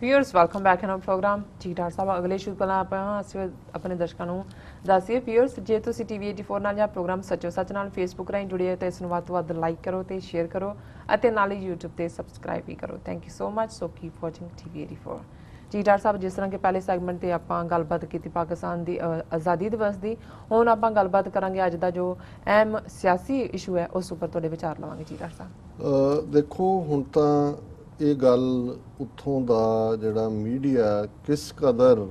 Viewers welcome back in our program ਜੀ doctor ਸਾਹਿਬ ਅਗਲੇ ਸ਼ੁਰੂ ਪਹਿਲਾਂ ਆਪਾਂ ਅਸੀਂ ਆਪਣੇ ਦਰਸ਼ਕਾਂ ਨੂੰ ਦੱਸੀਏ ਵੀਅਰਸ ਜੇ ਤੁਸੀਂ ਟੀਵੀ 84 ਨਾਲ ਜਾਂ ਪ੍ਰੋਗਰਾਮ ਸੱਚੋ ਸੱਚ ਨਾਲ ਫੇਸਬੁੱਕ ਰਾਹੀਂ ਜੁੜੇ ਹੋ ਤਾਂ ਇਸ ਨੂੰ ਵੱਧ ਤੋਂ ਵੱਧ ਲਾਈਕ ਕਰੋ ਤੇ ਸ਼ੇਅਰ ਕਰੋ ਅਤੇ ਨਾਲ ਹੀ YouTube ਤੇ ਸਬਸਕ੍ਰਾਈਬ ਵੀ ਕਰੋ thank you so much so keep watching TV 84 ਜੀ ਡਾਕਟਰ ਸਾਹਿਬ ਜਿਸ ਤਰ੍ਹਾਂ ਕਿ ਪਹਿਲੇ ਸੈਗਮੈਂਟ ਤੇ ਆਪਾਂ ਗੱਲਬਾਤ ਕੀਤੀ ਪਾਕਿਸਤਾਨ ਦੀ ਆਜ਼ਾਦੀ ਦਿਵਸ ਦੀ ਹੁਣ ਆਪਾਂ ਗੱਲਬਾਤ ਕਰਾਂਗੇ ਅੱਜ ਦਾ ਜੋ ਅਹਿਮ ਸਿਆਸੀ ਇਸ਼ੂ ਹੈ ਉਸ ਉੱਪਰ ਤੁਹਾਡੇ ਵਿਚਾਰ ਲਵਾਂਗੇ ਜੀ ਡਾਕਟਰ ਸਾਹਿਬ ਦੇਖੋ ਹੁਣ ਤਾਂ ਇਹ ਗੱਲ ਉੱਥੋਂ ਦਾ ਜਿਹੜਾ ਮੀਡੀਆ ਕਿਸ ਕਦਰ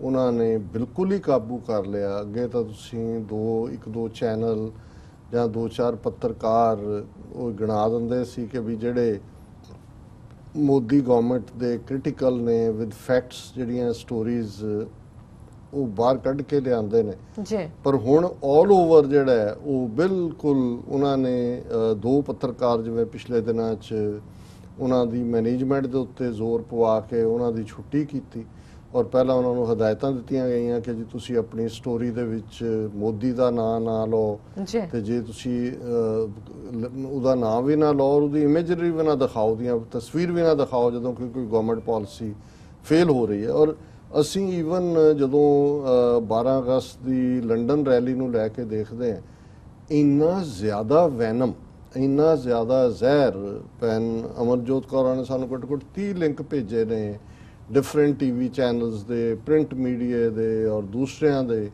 ਉਹਨਾਂ ਨੇ ਬਿਲਕੁਲ ਹੀ ਕਾਬੂ ਕਰ ਲਿਆ। ਅੱਗੇ ਤਾਂ ਤੁਸੀਂ ਦੋ ਇੱਕ ਦੋ ਚੈਨਲ ਜਾਂ ਦੋ ਚਾਰ ਪੱਤਰਕਾਰ ਉਹ ਗਿਣਾ ਦਿੰਦੇ ਸੀ ਕਿ ਵੀ ਜਿਹੜੇ ਮੋਦੀ ਗਵਰਨਮੈਂਟ ਦੇ ਕ੍ਰਿਟੀਕਲ ਨੇ ਵਿਦ ਫੈਕਟਸ ਜਿਹੜੀਆਂ ਸਟੋਰੀਜ਼ ਉਹ ਬਾਹਰ ਕੱਢ ਕੇ ਲਿਆਉਂਦੇ ਨੇ। ਜੀ। ਪਰ ਹੁਣ 올 ਓਵਰ ਜਿਹੜਾ ਉਹ ਬਿਲਕੁਲ ਉਹਨਾਂ ਨੇ ਦੋ ਪੱਤਰਕਾਰ ਜਿਵੇਂ ਪਿਛਲੇ ਦਿਨਾਂ 'ਚ ਉਹਨਾਂ ਦੀ ਮੈਨੇਜਮੈਂਟ ਦੇ ਉੱਤੇ ਜ਼ੋਰ ਪਵਾ ਕੇ ਉਹਨਾਂ ਦੀ ਛੁੱਟੀ ਕੀਤੀ ਔਰ ਪਹਿਲਾਂ ਉਹਨਾਂ ਨੂੰ ਹਦਾਇਤਾਂ ਦਿੱਤੀਆਂ ਗਈਆਂ ਕਿ ਜੀ ਤੁਸੀਂ ਆਪਣੀ ਸਟੋਰੀ ਦੇ ਵਿੱਚ ਮੋਦੀ ਦਾ ਨਾਂ ਨਾ ਲਓ ਤੇ ਜੇ ਤੁਸੀਂ ਉਹਦਾ ਨਾਮ ਵੀ ਨਾ ਲਓ ਔਰ ਉਹਦੀ ਇਮੇਜਰੀ ਵੀ ਨਾ ਦਿਖਾਓ ਦੀਆਂ ਤਸਵੀਰ ਵੀ ਨਾ ਦਿਖਾਓ ਜਦੋਂ ਕੋਈ ਕੋਈ ਗਵਰਨਮੈਂਟ ਪਾਲਿਸੀ ਫੇਲ ਹੋ ਰਹੀ ਹੈ। ਔਰ ਅਸੀਂ ਈਵਨ ਜਦੋਂ ਅ, 12 ਅਗਸਤ ਦੀ ਲੰਡਨ ਰੈਲੀ ਨੂੰ ਲੈ ਕੇ ਦੇਖਦੇ ਹਾਂ ਇੰਨਾ ਜ਼ਿਆਦਾ ਵੈਨਮ ਇੰਨਾ ਜ਼ਿਆਦਾ ਜ਼ਹਿਰ ਪੈਨ ਅਮਰਜੋਤ ਕੌਰ ਨੇ ਸਾਨੂੰ ਘੱਟੋ ਘੱਟ 30 ਲਿੰਕ ਭੇਜੇ ਨੇ ਡਿਫਰੈਂਟ ਟੀਵੀ ਚੈਨਲਸ ਦੇ ਪ੍ਰਿੰਟ ਮੀਡੀਆ ਦੇ ਔਰ ਦੂਸਰਿਆਂ ਦੇ।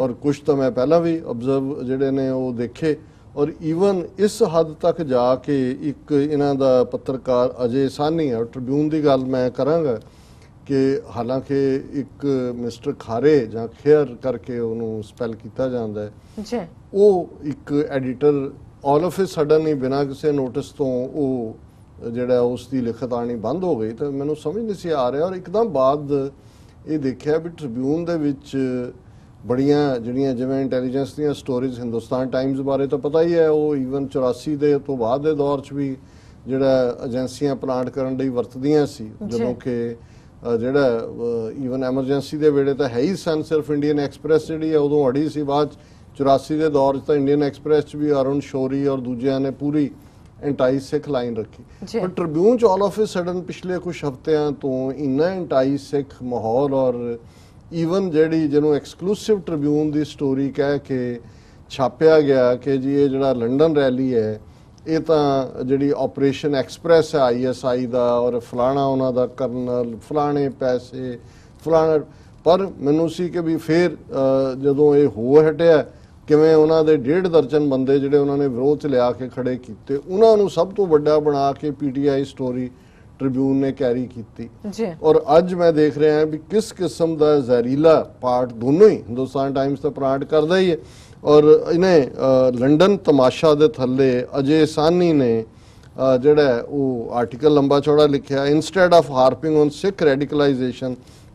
ਔਰ ਕੁਝ ਤਾਂ ਮੈਂ ਪਹਿਲਾਂ ਵੀ ਆਬਜ਼ਰਵ ਜਿਹੜੇ ਨੇ ਉਹ ਦੇਖੇ। ਔਰ ਈਵਨ ਇਸ ਹੱਦ ਤੱਕ ਜਾ ਕੇ ਇੱਕ ਇਹਨਾਂ ਦਾ ਪੱਤਰਕਾਰ ਅਜੇ ਸਾਨੀ ਹੈ ਟ੍ਰਿਬਿਊਨ ਦੀ ਗੱਲ ਮੈਂ ਕਰਾਂਗਾ ਕਿ ਹਾਲਾਂਕਿ ਇੱਕ ਮਿਸਟਰ ਖਾਰੇ ਜਾਂ ਖੇਅਰ ਕਰਕੇ ਉਹਨੂੰ ਸਪੈਲ ਕੀਤਾ ਜਾਂਦਾ ਹੈ। ਜੀ। ਉਹ ਇੱਕ editor all of a sudden ਹੀ ਬਿਨਾਂ ਕਿਸੇ ਨੋਟਿਸ ਤੋਂ ਉਹ ਜਿਹੜਾ ਉਸ ਦੀ ਲਿਖਤ ਆਣੀ ਬੰਦ ਹੋ ਗਈ ਤਾਂ ਮੈਨੂੰ ਸਮਝ ਨਹੀਂ ਸੀ ਆ ਰਿਹਾ ਔਰ ਇੱਕਦਮ ਬਾਅਦ ਇਹ ਦੇਖਿਆ ਵੀ ਟ੍ਰਿਬਿਊਨ ਦੇ ਵਿੱਚ ਬੜੀਆਂ ਜਿਹੜੀਆਂ ਜਿਵੇਂ ਇੰਟੈਲੀਜੈਂਸ ਦੀਆਂ ਸਟੋਰੀਜ਼ ਹਿੰਦੁਸਤਾਨ ਟਾਈਮਜ਼ ਬਾਰੇ ਤਾਂ ਪਤਾ ਹੀ ਹੈ ਉਹ ਈਵਨ 84 ਦੇ ਤੋਂ ਬਾਅਦ ਦੇ ਦੌਰ 'ਚ ਵੀ ਜਿਹੜਾ ਏਜੰਸੀਆਂ ਪਲਾਂਟ ਕਰਨ ਲਈ ਵਰਤਦੀਆਂ ਸੀ ਜਦੋਂ ਕਿ ਜਿਹੜਾ ਈਵਨ ਐਮਰਜੈਂਸੀ ਦੇ ਵੇਲੇ ਤਾਂ ਹੈ ਹੀ ਸਨ ਸਿਰਫ ਇੰਡੀਅਨ ਐਕਸਪ੍ਰੈਸ ਜਿਹੜੀ ਹੈ ਉਦੋਂ ਅੜੀ ਸੀ ਬਾਅਦ 'ਚ 84 ਦੇ ਦੌਰ 'ਚ ਤਾਂ ਇੰਡੀਅਨ ਐਕਸਪ੍ਰੈਸ 'ਚ ਵੀ ਅਰੁਣ ਸ਼ੋਰੀ ਔਰ ਦੂਜਿਆਂ ਨੇ ਪੂਰੀ ਐਂਟਾਈ ਸਿੱਖ ਲਾਈਨ ਰੱਖੀ। ਪਰ ਟ੍ਰਿਬਿਊਨ 'ਚ ਆਲ ਆਫ ਅ ਸਡਨ ਪਿਛਲੇ ਕੁਝ ਹਫ਼ਤਿਆਂ ਤੋਂ ਇੰਨਾ ਐਂਟਾਈ ਸਿੱਖ ਮਾਹੌਲ ਔਰ ਈਵਨ ਜਿਹੜੀ ਜਿਹਨੂੰ ਐਕਸਕਲੂਸਿਵ ਟ੍ਰਿਬਿਊਨ ਦੀ ਸਟੋਰੀ ਕਹਿ ਕੇ ਛਾਪਿਆ ਗਿਆ ਕਿ ਜੀ ਇਹ ਜਿਹੜਾ ਲੰਡਨ ਰੈਲੀ ਹੈ ਇਹ ਤਾਂ ਜਿਹੜੀ ਆਪਰੇਸ਼ਨ ਐਕਸਪ੍ਰੈਸ ਹੈ ਆਈਐਸਆਈ ਦਾ ਔਰ ਫਲਾਣਾ ਉਹਨਾਂ ਦਾ ਕਰਨਲ ਫਲਾਣੇ ਪੈਸੇ ਫਲਾਣਾ ਪਰ ਮੈਨੂੰ ਸੀ ਕਿ ਵੀ ਫਿਰ ਜਦੋਂ ਇਹ ਹੋ ਹਟਿਆ ਕਿਵੇਂ ਉਹਨਾਂ ਦੇ ਡੇਢ ਦਰਜਨ ਬੰਦੇ ਜਿਹੜੇ ਉਹਨਾਂ ਨੇ ਵਿਰੋਧ ਚ ਲਿਆ ਕੇ ਖੜੇ ਕੀਤੇ ਉਹਨਾਂ ਨੂੰ ਸਭ ਤੋਂ ਵੱਡਾ ਬਣਾ ਕੇ ਪੀਟੀਆਈ ਸਟੋਰੀ ਟ੍ਰਿਬਿਊਨ ਨੇ ਕੈਰੀ ਕੀਤੀ। ਜੀ। ਔਰ ਅੱਜ ਮੈਂ ਦੇਖ ਰਿਹਾ ਵੀ ਕਿਸ ਕਿਸਮ ਦਾ ਜ਼ਹਿਰੀਲਾ ਪਾਰਟ ਦੋਨੋਂ ਹੀ ਹਿੰਦੁਸਤਾਨ ਟਾਈਮਸ ਦਾ ਪ੍ਰਾਂਟ ਕਰਦਾ ਹੀ ਹੈ। ਔਰ ਇਹਨੇ ਲੰਡਨ ਤਮਾਸ਼ਾ ਦੇ ਥੱਲੇ ਅਜੇ ਸਾਨੀ ਨੇ ਜਿਹੜਾ ਹੈ ਉਹ ਆਰਟੀਕਲ ਲੰਬਾ ਚੌੜਾ ਲਿਖਿਆ instead of harping on Sikh radicalization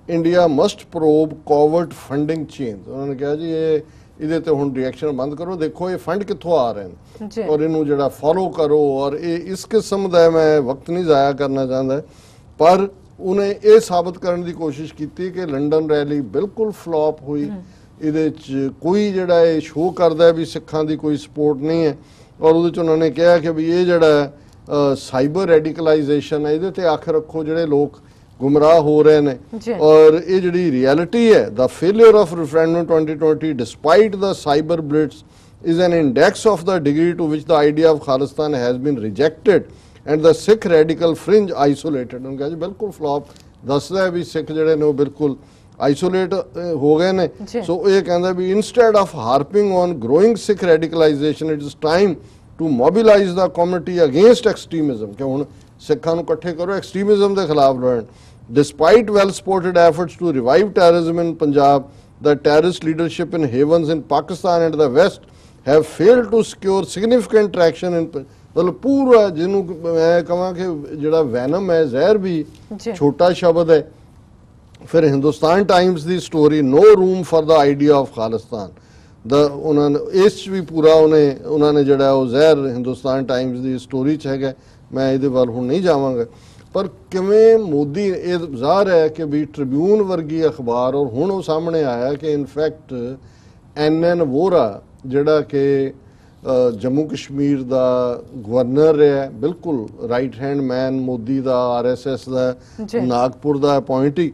India must probe covert funding chains ਉਹਨਾਂ ਨੇ ਕਿਹਾ ਜੀ ਇਹ ਇਹਦੇ ਤੇ ਹੁਣ ਰਿਐਕਸ਼ਨ ਬੰਦ ਕਰੋ। ਦੇਖੋ ਇਹ ਫੰਡ ਕਿੱਥੋਂ ਆ ਰਹੇ ਨੇ। ਔਰ ਇਹਨੂੰ ਜਿਹੜਾ ਫੋਲੋ ਕਰੋ ਔਰ ਇਹ ਇਸ ਕਿਸਮ ਦਾ ਮੈਂ ਵਕਤ ਨਹੀਂ ਜ਼ਾਇਆ ਕਰਨਾ ਚਾਹੁੰਦਾ। ਪਰ ਉਹਨੇ ਇਹ ਸਾਬਤ ਕਰਨ ਦੀ ਕੋਸ਼ਿਸ਼ ਕੀਤੀ ਕਿ ਲੰਡਨ ਰੈਲੀ ਬਿਲਕੁਲ ਫਲॉप ਹੋਈ। ਇਹਦੇ ਚ ਕੋਈ ਜਿਹੜਾ ਇਹ ਸ਼ੋਅ ਕਰਦਾ ਵੀ ਸਿੱਖਾਂ ਦੀ ਕੋਈ ਸਪੋਰਟ ਨਹੀਂ ਹੈ। ਔਰ ਉਹਦੇ ਚ ਉਹਨਾਂ ਨੇ ਕਿਹਾ ਕਿ ਵੀ ਇਹ ਜਿਹੜਾ ਸਾਈਬਰ ਰੈਡੀਕਲਾਈਜੇਸ਼ਨ ਹੈ ਇਹਦੇ ਤੇ ਅੱਖ ਰੱਖੋ ਜਿਹੜੇ ਲੋਕ ਗੁੰਮਰਾਹ ਹੋ ਰਹੇ ਨੇ। ਔਰ ਇਹ ਜਿਹੜੀ ਰਿਐਲਿਟੀ ਹੈ ਦਾ failure of referendum 2020 despite the cyber blitz is an index of the degree to which the idea of Khalistan has been rejected and the Sikh radical fringe isolated. ਉਹਨਾਂ ਕਿਹਾ ਜੀ ਬਿਲਕੁਲ ਫਲॉप ਦੱਸਦਾ ਵੀ ਸਿੱਖ ਜਿਹੜੇ ਨੇ ਉਹ ਬਿਲਕੁਲ ਆਈਸੋਲੇਟ ਹੋ ਗਏ ਨੇ। ਸੋ ਇਹ ਕਹਿੰਦਾ ਵੀ instead of harping on growing Sikh radicalization it is time to mobilize the community against extremism ਕਿ ਹੁਣ ਸਿੱਖਾਂ ਨੂੰ ਇਕੱਠੇ ਕਰੋ ਐਕਸਟ੍ਰੀਮਿਜ਼ਮ ਦੇ ਖਿਲਾਫ ਲੜਨ despite well supported efforts to revive terrorism in punjab the terrorist leadership in havens in pakistan and the west have failed to secure significant traction in ਪ- ਮਤਲਬ ਪੂਰਾ ਜਿਹਨੂੰ ਮੈਂ ਕਹਾਂ ਕਿ ਜਿਹੜਾ ਵੈਨਮ ਹੈ ਜ਼ਹਿਰ ਵੀ। ਛੋਟਾ ਸ਼ਬਦ ਹੈ ਫਿਰ Hindustan Times the story no room for the idea of Khalistan ਦਾ ਉਹਨਾਂ ਨੇ ਇਸ ਵੀ ਪੂਰਾ ਉਹਨੇ ਉਹਨਾਂ ਨੇ ਜਿਹੜਾ ਉਹ ਜ਼ਹਿਰ ਹਿੰਦੁਸਤਾਨ ਟਾਈਮਸ ਦੀ ਸਟੋਰੀ 'ਚ ਹੈਗਾ ਮੈਂ ਇਹਦੇ ਵੱਲ ਹੁਣ ਨਹੀਂ ਜਾਵਾਂਗਾ ਪਰ ਕਿਵੇਂ ਮੋਦੀ ਇਹ ਜ਼ਾਹਰ ਹੈ ਕਿ ਵੀ ਟ੍ਰਿਬਿਊਨ ਵਰਗੀ ਅਖਬਾਰ ਔਰ ਹੁਣ ਉਹ ਸਾਹਮਣੇ ਆਇਆ ਕਿ ਇਨਫੈਕਟ ਐਨਐਨ ਵੋਰਾ ਜਿਹੜਾ ਕਿ ਜੰਮੂ ਕਸ਼ਮੀਰ ਦਾ ਗਵਰਨਰ ਹੈ, ਬਿਲਕੁਲ ਰਾਈਟ ਹੈਂਡ ਮੈਨ ਮੋਦੀ ਦਾ ਆਰਐਸਐਸ ਦਾ। ਨਾਗਪੁਰ ਦਾ ਅਪਾਇੰਟੀ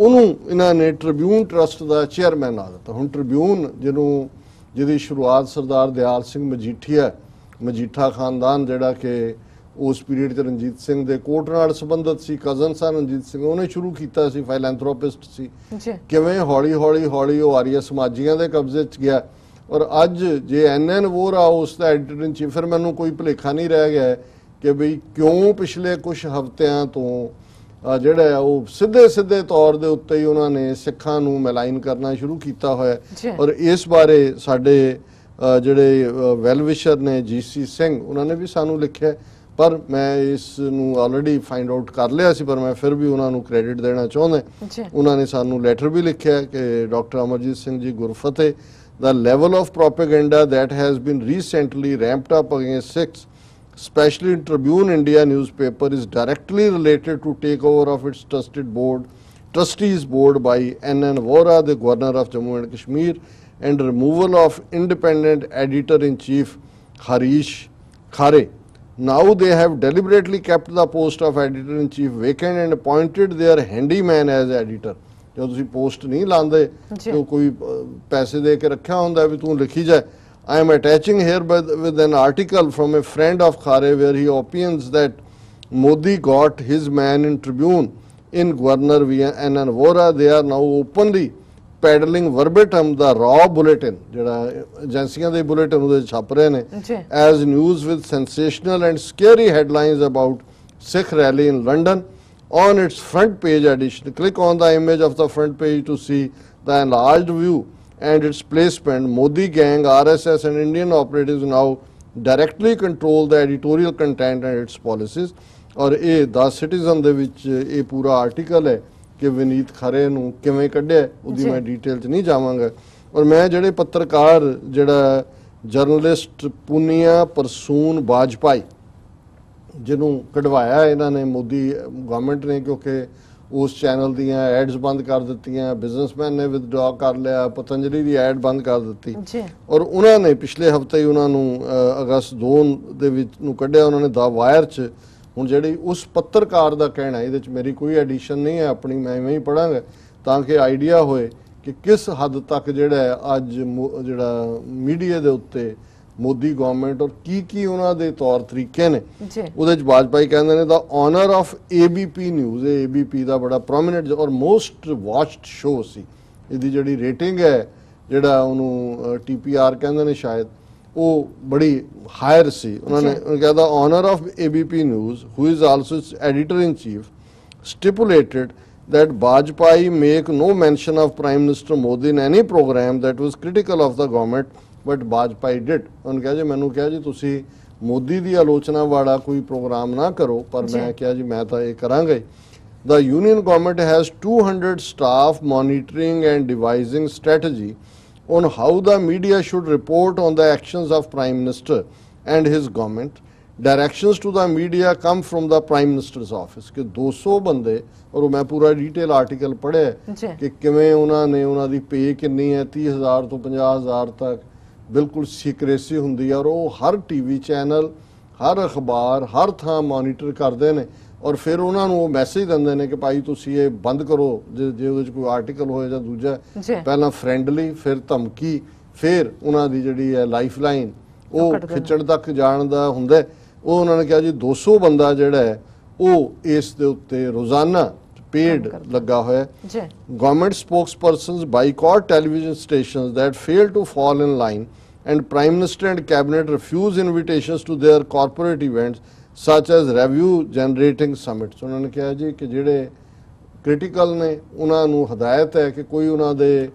ਉਹਨੂੰ ਇਹਨਾਂ ਨੇ ਟ੍ਰਿਬਿਊਨ ਟਰਸਟ ਦਾ ਚੇਅਰਮੈਨ ਲਾ ਦਿੱਤਾ ਹੁਣ ਟ੍ਰਿਬਿਊਨ ਜਿਹਨੂੰ ਜਿਹਦੀ ਸ਼ੁਰੂਆਤ ਸਰਦਾਰ ਦਿਆਲ ਸਿੰਘ ਮਜੀਠੀਆ ਮਜੀਠਾ ਖਾਨਦਾਨ ਜਿਹੜਾ ਕਿ ਉਸ ਪੀਰੀਅਡ 'ਚ ਰਣਜੀਤ ਸਿੰਘ ਦੇ ਕੋਰਟ ਨਾਲ ਸੰਬੰਧਿਤ ਸੀ ਕਜ਼ਨ ਸਨ ਰਣਜੀਤ ਸਿੰਘ ਉਹਨੇ ਸ਼ੁਰੂ ਕੀਤਾ ਸੀ ਫਾਈਲੈਂਥਰੋਪਿਸਟ ਸੀ ਕਿਵੇਂ ਹੌਲੀ ਹੌਲੀ ਹੌਲੀ ਉਹ ਆਰੀਆ ਸਮਾਜੀਆਂ ਦੇ ਕਬਜ਼ੇ 'ਚ ਗਿਆ ਔਰ ਅੱਜ ਜੇ ਐਨਐਨ ਵੋਰਾ ਉਸ ਦਾ ਐਡੀਟਰ ਇਨ ਚੀਫ ਫਿਰ ਮੈਨੂੰ ਕੋਈ ਭੁਲੇਖਾ ਨਹੀਂ ਰਹਿ ਗਿਆ ਕਿ ਬਈ ਕਿਉਂ ਪਿਛਲੇ ਕੁਝ ਹਫ਼ਤਿਆਂ ਤੋਂ ਜਿਹੜਾ ਉਹ ਸਿੱਧੇ ਸਿੱਧੇ ਤੌਰ ਦੇ ਉੱਤੇ ਹੀ ਉਹਨਾਂ ਨੇ ਸਿੱਖਾਂ ਨੂੰ ਮੈਲਾਈਨ ਕਰਨਾ ਸ਼ੁਰੂ ਕੀਤਾ ਹੋਇਆ ਔਰ ਇਸ ਬਾਰੇ ਸਾਡੇ ਜਿਹੜੇ ਵੈਲ ਵਿਸ਼ਰ ਨੇ ਜੀਸੀ ਸਿੰਘ ਉਹਨਾਂ ਨੇ ਵੀ ਸਾਨੂੰ ਲਿਖਿਆ। ਪਰ ਮੈਂ ਇਸ ਨੂੰ ਆਲਰੇਡੀ ਫਾਈਂਡ ਆਊਟ ਕਰ ਲਿਆ ਸੀ ਪਰ ਮੈਂ ਫਿਰ ਵੀ ਉਹਨਾਂ ਨੂੰ ਕ੍ਰੈਡਿਟ ਦੇਣਾ ਚਾਹੁੰਦਾ ਉਹਨਾਂ ਨੇ ਸਾਨੂੰ ਲੈਟਰ ਵੀ ਲਿਖਿਆ ਕਿ doctor Amarjit Singh ji Gurfateh the level of propaganda that has been recently ramped up against Sikhs, especially in Tribune India newspaper, is directly related to takeover of its trusted board, trustees board by N.N. Vora, the governor of Jammu and Kashmir, and removal of independent editor-in-chief Harish Khare. Now they have deliberately kept the post of editor-in-chief vacant and appointed their handyman as editor. ਜਦੋਂ ਤੁਸੀਂ post ਨਹੀਂ ਲਾਉਂਦੇ ਜੀ। ਤੇ ਉਹ ਕੋਈ ਅਹ, ਪੈਸੇ ਦੇ ਕੇ ਰੱਖਿਆ ਹੁੰਦਾ ਵੀ ਤੂੰ ਲਿਖੀ ਜਾ I am attaching here with, with an article from a friend of Khare where he opines that Modi got his man in Tribune in Governor via and Vora. They are now openly peddling verbatim the raw bulletin ਜਿਹੜਾ ਏਜੰਸੀਆਂ ਦੇ bulletin ਉਹਦੇ ਛਪ ਰਹੇ ਨੇ ਜੀ as news with sensational and scary headlines about Sikh rally in London. On its front page edition, click on the image of the front page to see the enlarged view and its placement. Modi gang, RSS, and Indian operatives now directly control the editorial content and its policies. ਔਰ ਇਹ ਦਾ citizen ਦੇ ਵਿੱਚ ਇਹ ਪੂਰਾ article ਹੈ ਕਿ ਵਿਨੀਤ ਖਰੇ ਨੂੰ ਕਿਵੇਂ ਕੱਢਿਆ ਉਹਦੀ। ਮੈਂ ਡਿਟੇਲ 'ਚ ਨਹੀਂ ਜਾਵਾਂਗਾ। ਔਰ ਮੈਂ ਜਿਹੜੇ ਪੱਤਰਕਾਰ ਜਿਹੜਾ ਜਰਨਲਿਸਟ ਪੁਨੀਆ ਪਰਸੂਨ ਬਾਜਪਾਈ ਜਿਹਨੂੰ ਕਢਵਾਇਆ ਇਹਨਾਂ ਨੇ ਮੋਦੀ ਗਵਰਨਮੈਂਟ ਨੇ ਕਿਉਂਕਿ ਉਸ ਚੈਨਲ ਦੀਆਂ ਐਡਸ ਬੰਦ ਕਰ ਦਿੱਤੀਆਂ ਬਿਜ਼ਨਸਮੈਨ ਨੇ ਵਿਦਡਰਾ ਕਰ ਲਿਆ ਪਤੰਜਲੀ ਦੀ ਐਡ ਬੰਦ ਕਰ ਦਿੱਤੀ। ਔਰ ਉਹਨਾਂ ਨੇ ਪਿਛਲੇ ਹਫ਼ਤੇ ਹੀ ਉਹਨਾਂ ਨੂੰ ਅਗਸਤ 2 ਦੇ ਵਿੱਚ ਨੂੰ ਕੱਢਿਆ ਉਹਨਾਂ ਨੇ ਦਾ ਵਾਇਰ 'ਚ ਹੁਣ ਜਿਹੜੀ ਉਸ ਪੱਤਰਕਾਰ ਦਾ ਕਹਿਣਾ ਇਹਦੇ 'ਚ ਮੇਰੀ ਕੋਈ ਐਡੀਸ਼ਨ ਨਹੀਂ ਹੈ ਆਪਣੀ ਮੈਂ ਇਵੇਂ ਹੀ ਪੜਾਂਗਾ ਤਾਂ ਕਿ ਆਈਡੀਆ ਹੋਏ ਕਿ ਕਿਸ ਹੱਦ ਤੱਕ ਜਿਹੜਾ ਅੱਜ ਜਿਹੜਾ ਮੀਡੀਆ ਦੇ ਉੱਤੇ ਮੋਦੀ ਗਵਰਨਮੈਂਟ ਔਰ ਕੀ ਕੀ ਉਹਨਾਂ ਦੇ ਤੌਰ ਤਰੀਕੇ ਨੇ ਉਹਦੇ ਚ ਬਾਜਪਾਈ ਕਹਿੰਦੇ ਨੇ ਦਾ ਓਨਰ ਆਫ ABP ਨਿਊਜ਼ ਇਹ ABP ਦਾ ਬੜਾ ਪ੍ਰੋਮਿਨੈਂਟ ਔਰ ਮੋਸਟ ਵਾਚਡ ਸ਼ੋ ਸੀ। ਇਹਦੀ ਜਿਹੜੀ ਰੇਟਿੰਗ ਹੈ ਜਿਹੜਾ ਉਹਨੂੰ TPR ਕਹਿੰਦੇ ਨੇ ਸ਼ਾਇਦ ਉਹ ਬੜੀ ਹਾਇਰ ਸੀ ਉਹਨਾਂ ਨੇ ਜੀ। ਕਹਿੰਦਾ owner of ABP news who is also editor in chief stipulated that Bajpai make no mention of Prime Minister Modi in any program that was critical of the government, but Bajpai did. ਉਹਨੇ ਕਿਹਾ ਜੀ ਮੈਨੂੰ ਕਿਹਾ ਜੀ ਤੁਸੀਂ ਮੋਦੀ ਦੀ ਆਲੋਚਨਾ ਵਾਲਾ ਕੋਈ ਪ੍ਰੋਗਰਾਮ ਨਾ ਕਰੋ ਪਰ। ਮੈਂ ਕਿਹਾ ਜੀ ਮੈਂ ਤਾਂ ਇਹ ਕਰਾਂਗਾ ਹੀ The union government has 200 staff monitoring and devising strategy on how the media should report on the actions of Prime Minister and his government. Directions to the media come from the Prime Minister's office ਕਿ 200 ਬੰਦੇ ਔਰ ਮੈਂ ਪੂਰਾ detail article ਪੜ੍ਹਿਆ ਕਿ ਕਿਵੇਂ ਉਹਨਾਂ ਨੇ ਉਹਨਾਂ ਦੀ ਪੇ ਕਿੰਨੀ ਹੈ 30000 ਤੋਂ 50000 ਤੱਕ ਬਿਲਕੁਲ ਸੀਕ੍ਰੇਸੀ ਹੁੰਦੀ ਹੈ ਔਰ ਉਹ ਹਰ ਟੀਵੀ ਚੈਨਲ ਹਰ ਅਖਬਾਰ ਹਰ ਥਾਂ ਮੋਨੀਟਰ ਕਰਦੇ ਨੇ ਔਰ ਫਿਰ ਉਹਨਾਂ ਨੂੰ ਉਹ ਮੈਸੇਜ ਦਿੰਦੇ ਨੇ ਕਿ ਭਾਈ ਤੁਸੀਂ ਇਹ ਬੰਦ ਕਰੋ ਜੇ ਜੇ ਉਹਦੇ 'ਚ ਕੋਈ ਆਰਟੀਕਲ ਹੋਏ ਜਾਂ ਦੂਜਾ ਪਹਿਲਾਂ ਫ੍ਰੈਂਡਲੀ ਫਿਰ ਧਮਕੀ ਫਿਰ ਉਹਨਾਂ ਦੀ ਜਿਹੜੀ ਹੈ ਲਾਈਫਲਾਈਨ ਉਹ ਉਹ। ਖਿੱਚਣ ਤੱਕ ਜਾਣ ਦਾ ਹੁੰਦਾ। ਉਹ ਉਹਨਾਂ ਨੇ ਕਿਹਾ ਜੀ 200 ਬੰਦਾ ਜਿਹੜਾ ਹੈ ਉਹ ਇਸ ਦੇ ਉੱਤੇ ਰੋਜ਼ਾਨਾ ਪੇਡ। ਲੱਗਾ ਹੋਇਆ ਹੈ ਜੀ Government spokespersons boycott television stations that fail to fall in line, and Prime Minister and Cabinet refuse invitations to their corporate such as revenue generating summits. ਉਹਨਾਂ ਨੇ ਕਿਹਾ ਜੀ ਕਿ ਜਿਹੜੇ ਕ੍ਰਿਟੀਕਲ ਨੇ ਉਹਨਾਂ ਨੂੰ ਹਦਾਇਤ ਹੈ ਕਿ ਕੋਈ ਉਹਨਾਂ ਦੇ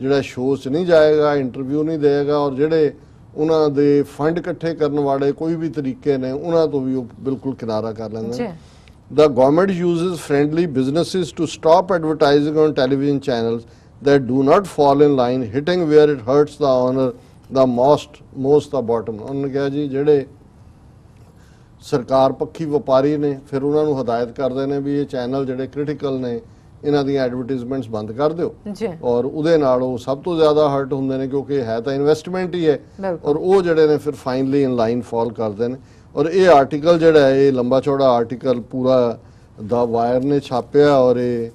ਜਿਹੜਾ ਸ਼ੋਅ 'ਚ ਨਹੀਂ ਜਾਏਗਾ ਇੰਟਰਵਿਊ ਨਹੀਂ ਦੇਗਾ ਔਰ ਜਿਹੜੇ ਉਹਨਾਂ ਦੇ ਫੰਡ ਇਕੱਠੇ ਕਰਨ ਵਾਲੇ ਕੋਈ ਵੀ ਤਰੀਕੇ ਨੇ ਉਹਨਾਂ ਤੋਂ ਵੀ ਉਹ ਬਿਲਕੁਲ ਕਿਨਾਰਾ ਕਰ ਲੈਂਦੇ ਜੀ ਨੇ The government uses friendly businesses to stop advertising on television channels that do not fall in line, hitting where it hurts the honor the most, most the bottom. ਉਹਨਾਂ ਨੇ ਕਿਹਾ ਜੀ ਜਿਹੜੇ ਸਰਕਾਰ ਪੱਖੀ ਵਪਾਰੀ ਨੇ ਫਿਰ ਉਹਨਾਂ ਨੂੰ ਹਦਾਇਤ ਕਰਦੇ ਨੇ ਵੀ ਇਹ ਚੈਨਲ ਜਿਹੜੇ ਕ੍ਰਿਟੀਕਲ ਨੇ ਇਹਨਾਂ ਦੀਆਂ ਐਡਵਰਟਾਈਜ਼ਮੈਂਟਸ ਬੰਦ ਕਰ ਦਿਓ। ਜੀ। ਔਰ ਉਹਦੇ ਨਾਲ ਉਹ ਸਭ ਤੋਂ ਜ਼ਿਆਦਾ ਹਰਟ ਹੁੰਦੇ ਨੇ ਕਿਉਂਕਿ ਹੈ ਤਾਂ ਇਨਵੈਸਟਮੈਂਟ ਹੀ ਹੈ। ਔਰ ਉਹ ਜਿਹੜੇ ਨੇ ਫਿਰ ਫਾਈਨਲੀ ਇਨ ਲਾਈਨ ਫਾਲ ਕਰਦੇ ਨੇ। ਔਰ ਇਹ ਆਰਟੀਕਲ ਜਿਹੜਾ ਹੈ ਇਹ ਲੰਬਾ ਚੌੜਾ ਆਰਟੀਕਲ ਪੂਰਾ ਦਾ ਵਾਇਰ ਨੇ ਛਾਪਿਆ ਔਰ ਇਹ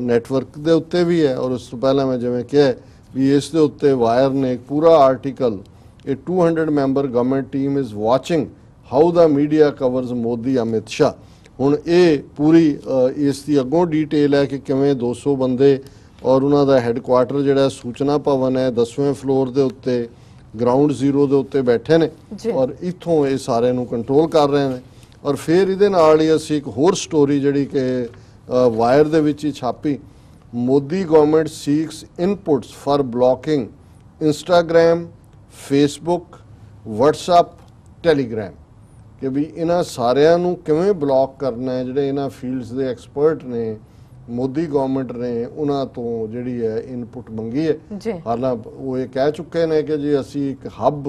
ਨੈਟਵਰਕ ਦੇ ਉੱਤੇ ਵੀ ਹੈ। ਔਰ ਉਸ ਤੋਂ ਪਹਿਲਾਂ ਮੈਂ ਜਿਵੇਂ ਕਿਹਾ ਵੀ ਇਸ ਦੇ ਉੱਤੇ ਵਾਇਰ ਨੇ ਇੱਕ ਪੂਰਾ ਆਰਟੀਕਲ ਇਹ 200 member government team is watching how the media covers Modi Amit Shah ਹੁਣ ਇਹ ਪੂਰੀ ਇਸ ਦੀ ਅੱਗੋਂ ਡੀਟੇਲ ਹੈ ਕਿ ਕਿਵੇਂ 200 ਬੰਦੇ ਔਰ ਉਹਨਾਂ ਦਾ ਹੈੱਡਕੁਆਟਰ ਜਿਹੜਾ ਸੂਚਨਾ ਭਵਨ ਹੈ 10ਵੇਂ ਫਲੋਰ ਦੇ ਉੱਤੇ ਗਰਾਊਂਡ ਜ਼ੀਰੋ ਦੇ ਉੱਤੇ ਬੈਠੇ ਨੇ। ਔਰ ਇੱਥੋਂ ਇਹ ਸਾਰੇ ਨੂੰ ਕੰਟਰੋਲ ਕਰ ਰਹੇ ਨੇ। ਔਰ ਫਿਰ ਇਹਦੇ ਨਾਲ ਹੀ ਅਸੀਂ ਇੱਕ ਹੋਰ ਸਟੋਰੀ ਜਿਹੜੀ ਕਿ ਵਾਇਰ ਦੇ ਵਿੱਚ ਹੀ ਛਾਪੀ। Modi government seeks inputs for blocking Instagram Facebook WhatsApp Telegram ਕਿ ਵੀ ਇਹਨਾਂ ਸਾਰਿਆਂ ਨੂੰ ਕਿਵੇਂ ਬਲੌਕ ਕਰਨਾ ਹੈ ਜਿਹੜੇ ਇਹਨਾਂ ਫੀਲਡਸ ਦੇ ਐਕਸਪਰਟ ਨੇ ਮੋਦੀ ਗਵਰਨਮੈਂਟ ਨੇ ਉਹਨਾਂ ਤੋਂ ਜਿਹੜੀ ਹੈ ਇਨਪੁਟ ਮੰਗੀ ਹੈ। ਹਾਲਾਂ ਉਹ ਇਹ ਕਹਿ ਚੁੱਕੇ ਨੇ ਕਿ ਜੀ ਅਸੀਂ ਇੱਕ ਹੱਬ